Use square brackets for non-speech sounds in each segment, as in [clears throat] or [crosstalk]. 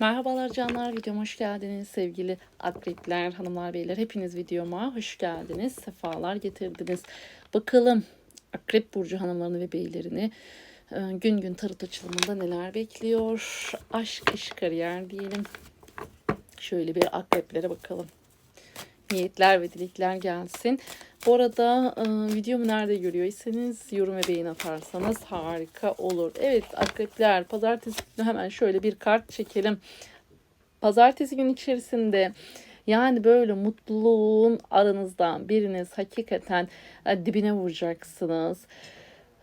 Merhabalar canlar, videoma hoş geldiniz. Sevgili akrepler, hanımlar, beyler hepiniz videoma hoş geldiniz. Sefalar getirdiniz. Bakalım akrep burcu hanımlarını ve beylerini e, gün gün tarot açılımında neler bekliyor? Aşk, iş, kariyer diyelim. Şöyle bir akreplere bakalım. Niyetler ve dilekler gelsin. Bu arada videomu nerede görüyorsanız yorum ve beğen atarsanız harika olur. Evet akrepler pazartesi günü hemen şöyle bir kart çekelim. Pazartesi günü içerisinde yani böyle mutluluğun aranızdan biriniz hakikaten dibine vuracaksınız.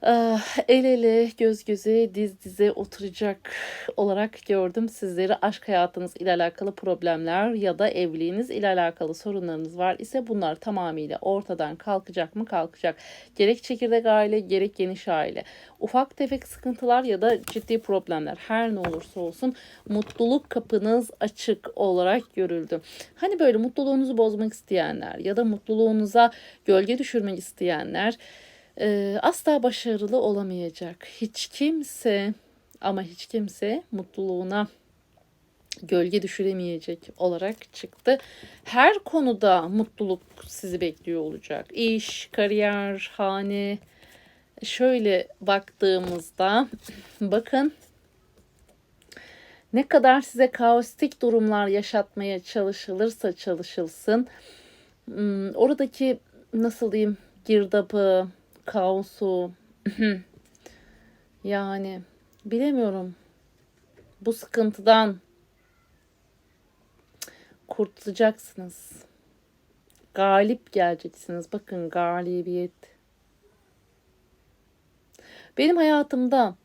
Ah, El ele, göz göze, diz dize oturacak olarak gördüm sizleri. Aşk hayatınız ile alakalı problemler ya da evliliğiniz ile alakalı sorunlarınız var ise bunlar tamamıyla ortadan kalkacak mı? Kalkacak. Gerek çekirdek aile, gerek geniş aile. Ufak tefek sıkıntılar ya da ciddi problemler her ne olursa olsun mutluluk kapınız açık olarak görüldü. Hani böyle mutluluğunuzu bozmak isteyenler ya da mutluluğunuza gölge düşürmek isteyenler e, asla başarılı olamayacak. Hiç kimse ama hiç kimse mutluluğuna gölge düşüremeyecek olarak çıktı. Her konuda mutluluk sizi bekliyor olacak. İş, kariyer, hane. Şöyle baktığımızda bakın ne kadar size kaostik durumlar yaşatmaya çalışılırsa çalışılsın hmm, oradaki nasıl diyeyim girdabı, kaosu [clears throat] yani bilemiyorum bu sıkıntıdan kurtulacaksınız. Galip geleceksiniz. Bakın galibiyet. Benim hayatımda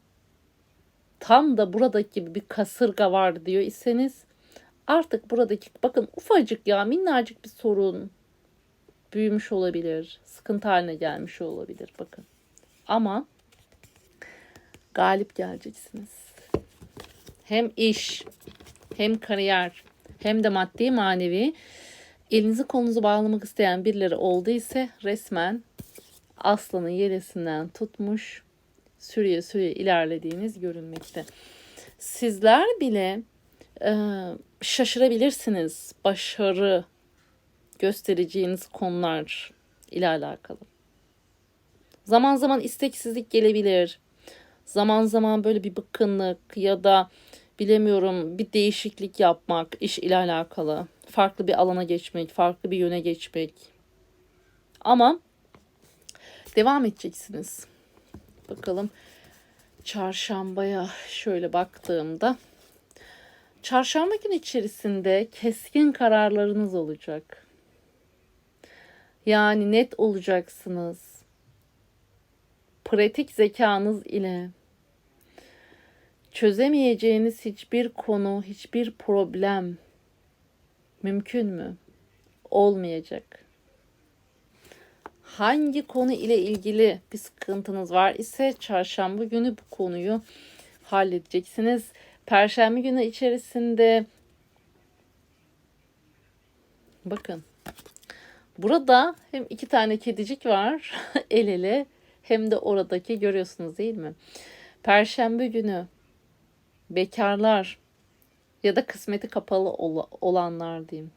tam da buradaki bir kasırga var diyor iseniz artık buradaki bakın ufacık ya minnacık bir sorun büyümüş olabilir. Sıkıntı haline gelmiş olabilir bakın. Ama galip geleceksiniz. Hem iş, hem kariyer, hem de maddi manevi elinizi kolunuzu bağlamak isteyen birileri olduysa resmen aslanın yelesinden tutmuş sürüye sürüye ilerlediğiniz görünmekte. Sizler bile e, şaşırabilirsiniz başarı göstereceğiniz konular ile alakalı. Zaman zaman isteksizlik gelebilir. Zaman zaman böyle bir bıkkınlık ya da bilemiyorum bir değişiklik yapmak iş ile alakalı. Farklı bir alana geçmek, farklı bir yöne geçmek. Ama devam edeceksiniz. Bakalım çarşambaya şöyle baktığımda çarşamba gün içerisinde keskin kararlarınız olacak. Yani net olacaksınız. Pratik zekanız ile çözemeyeceğiniz hiçbir konu, hiçbir problem mümkün mü? Olmayacak. Hangi konu ile ilgili bir sıkıntınız var ise çarşamba günü bu konuyu halledeceksiniz. Perşembe günü içerisinde bakın Burada hem iki tane kedicik var [laughs] el ele hem de oradaki görüyorsunuz değil mi? Perşembe günü bekarlar ya da kısmeti kapalı olanlar diyeyim.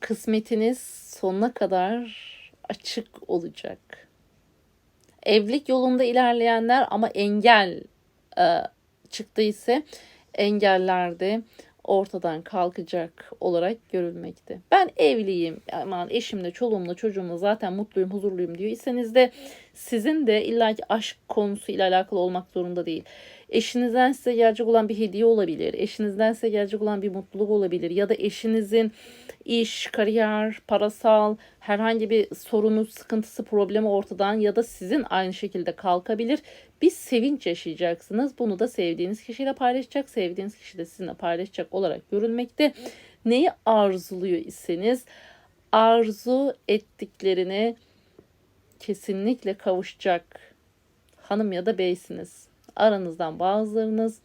Kısmetiniz sonuna kadar açık olacak. Evlilik yolunda ilerleyenler ama engel e, çıktıysa engellerde ortadan kalkacak olarak görülmekte. Ben evliyim, aman eşimle, çoluğumla, çocuğumla zaten mutluyum, huzurluyum diyor. İseniz de sizin de illaki aşk konusu ile alakalı olmak zorunda değil. Eşinizden size gelecek olan bir hediye olabilir. Eşinizden size gelecek olan bir mutluluk olabilir. Ya da eşinizin iş, kariyer, parasal herhangi bir sorunu, sıkıntısı, problemi ortadan ya da sizin aynı şekilde kalkabilir. Bir sevinç yaşayacaksınız. Bunu da sevdiğiniz kişiyle paylaşacak. Sevdiğiniz kişi de sizinle paylaşacak olarak görülmekte. Neyi arzuluyor iseniz arzu ettiklerine kesinlikle kavuşacak hanım ya da beysiniz. Aranızdan bazılarınız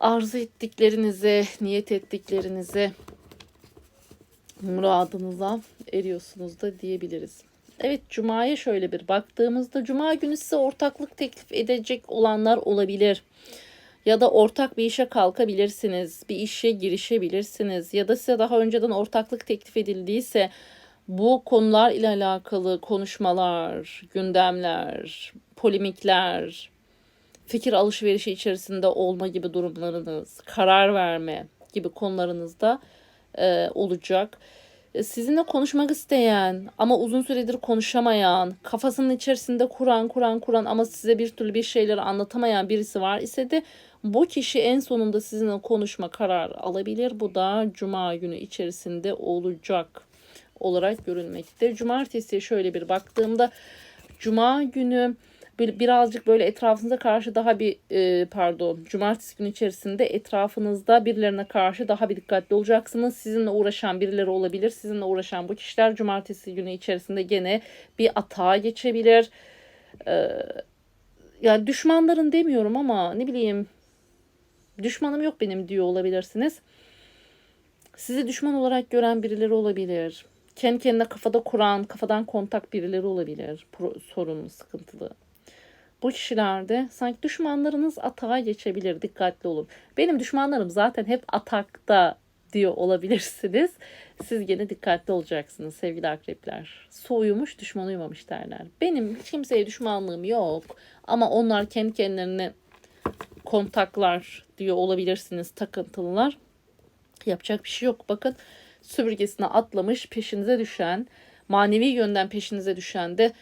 arzu ettiklerinize, niyet ettiklerinize muradınıza eriyorsunuz da diyebiliriz. Evet Cuma'ya şöyle bir baktığımızda Cuma günü size ortaklık teklif edecek olanlar olabilir. Ya da ortak bir işe kalkabilirsiniz. Bir işe girişebilirsiniz. Ya da size daha önceden ortaklık teklif edildiyse bu konular ile alakalı konuşmalar, gündemler, polemikler, fikir alışverişi içerisinde olma gibi durumlarınız, karar verme gibi konularınızda e, olacak. E, Sizinle konuşmak isteyen ama uzun süredir konuşamayan, kafasının içerisinde kuran, kuran, kuran ama size bir türlü bir şeyleri anlatamayan birisi var ise de bu kişi en sonunda sizinle konuşma kararı alabilir. Bu da cuma günü içerisinde olacak olarak görünmekte. Cumartesi şöyle bir baktığımda cuma günü bir- birazcık böyle etrafınıza karşı daha bir e, pardon cumartesi günü içerisinde etrafınızda birilerine karşı daha bir dikkatli olacaksınız. Sizinle uğraşan birileri olabilir. Sizinle uğraşan bu kişiler cumartesi günü içerisinde gene bir atağa geçebilir. E, yani düşmanların demiyorum ama ne bileyim düşmanım yok benim diyor olabilirsiniz. Sizi düşman olarak gören birileri olabilir. Kendi kendine kafada kuran, kafadan kontak birileri olabilir. Pro- sorunlu, sıkıntılı. Bu kişilerde sanki düşmanlarınız atağa geçebilir. Dikkatli olun. Benim düşmanlarım zaten hep atakta diyor olabilirsiniz. Siz gene dikkatli olacaksınız sevgili akrepler. Su düşman uyumamış derler. Benim hiç kimseye düşmanlığım yok. Ama onlar kendi kendilerine kontaklar diyor olabilirsiniz takıntılılar. Yapacak bir şey yok. Bakın süpürgesine atlamış peşinize düşen manevi yönden peşinize düşen de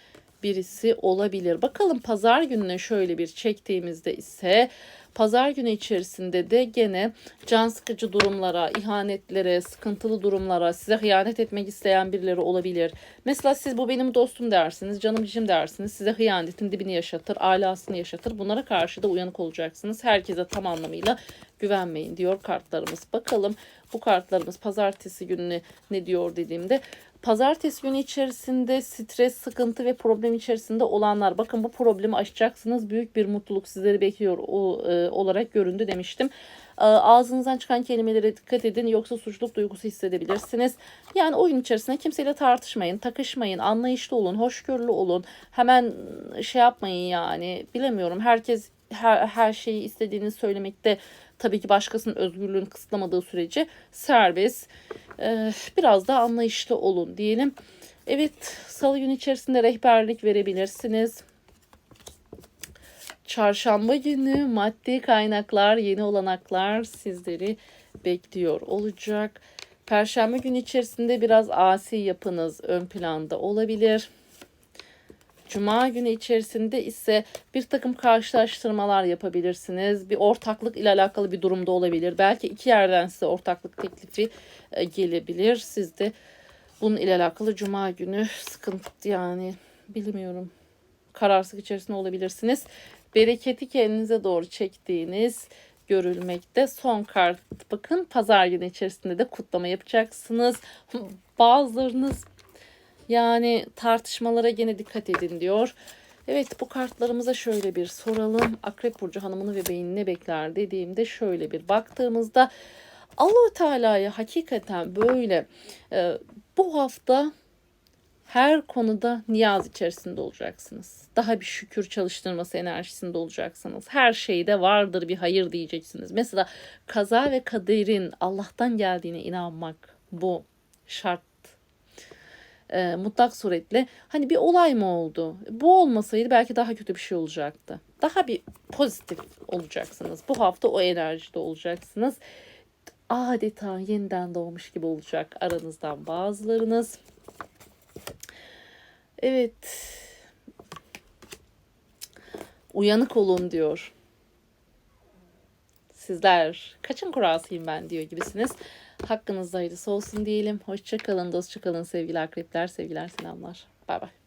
birisi olabilir. Bakalım pazar gününe şöyle bir çektiğimizde ise pazar günü içerisinde de gene can sıkıcı durumlara, ihanetlere, sıkıntılı durumlara, size hıyanet etmek isteyen birileri olabilir. Mesela siz bu benim dostum dersiniz, canım cicim dersiniz. Size hıyanetin dibini yaşatır, alasını yaşatır. Bunlara karşı da uyanık olacaksınız. Herkese tam anlamıyla güvenmeyin diyor kartlarımız. Bakalım bu kartlarımız pazartesi gününe ne diyor dediğimde pazartesi günü içerisinde stres, sıkıntı ve problem içerisinde olanlar bakın bu problemi aşacaksınız. Büyük bir mutluluk sizleri bekliyor o, e, olarak göründü demiştim. E, ağzınızdan çıkan kelimelere dikkat edin yoksa suçluluk duygusu hissedebilirsiniz. Yani oyun içerisinde kimseyle tartışmayın, takışmayın, anlayışlı olun, hoşgörülü olun. Hemen şey yapmayın yani bilemiyorum herkes her, her şeyi istediğini söylemekte tabii ki başkasının özgürlüğünü kısıtlamadığı sürece serbest. Ee, biraz daha anlayışlı olun diyelim. Evet salı günü içerisinde rehberlik verebilirsiniz. Çarşamba günü maddi kaynaklar, yeni olanaklar sizleri bekliyor olacak. Perşembe günü içerisinde biraz asi yapınız ön planda olabilir. Cuma günü içerisinde ise bir takım karşılaştırmalar yapabilirsiniz. Bir ortaklık ile alakalı bir durumda olabilir. Belki iki yerden size ortaklık teklifi e, gelebilir. Siz de bunun ile alakalı Cuma günü sıkıntı yani bilmiyorum. Kararsızlık içerisinde olabilirsiniz. Bereketi kendinize doğru çektiğiniz görülmekte. Son kart bakın pazar günü içerisinde de kutlama yapacaksınız. Bazılarınız yani tartışmalara gene dikkat edin diyor. Evet bu kartlarımıza şöyle bir soralım. Akrep Burcu hanımını ve beynini ne bekler dediğimde şöyle bir baktığımızda Allahu Teala'ya hakikaten böyle e, bu hafta her konuda niyaz içerisinde olacaksınız. Daha bir şükür çalıştırması enerjisinde olacaksınız. Her şeyde vardır bir hayır diyeceksiniz. Mesela kaza ve kaderin Allah'tan geldiğine inanmak bu şart e, mutlak suretle hani bir olay mı oldu? Bu olmasaydı belki daha kötü bir şey olacaktı. Daha bir pozitif olacaksınız. Bu hafta o enerjide olacaksınız. Adeta yeniden doğmuş gibi olacak aranızdan bazılarınız. Evet. Uyanık olun diyor. Sizler kaçın kurasıyım ben diyor gibisiniz. Hakkınızda hayırlısı olsun diyelim. Hoşçakalın, dostça kalın sevgili akrepler, sevgiler, selamlar. Bay bay.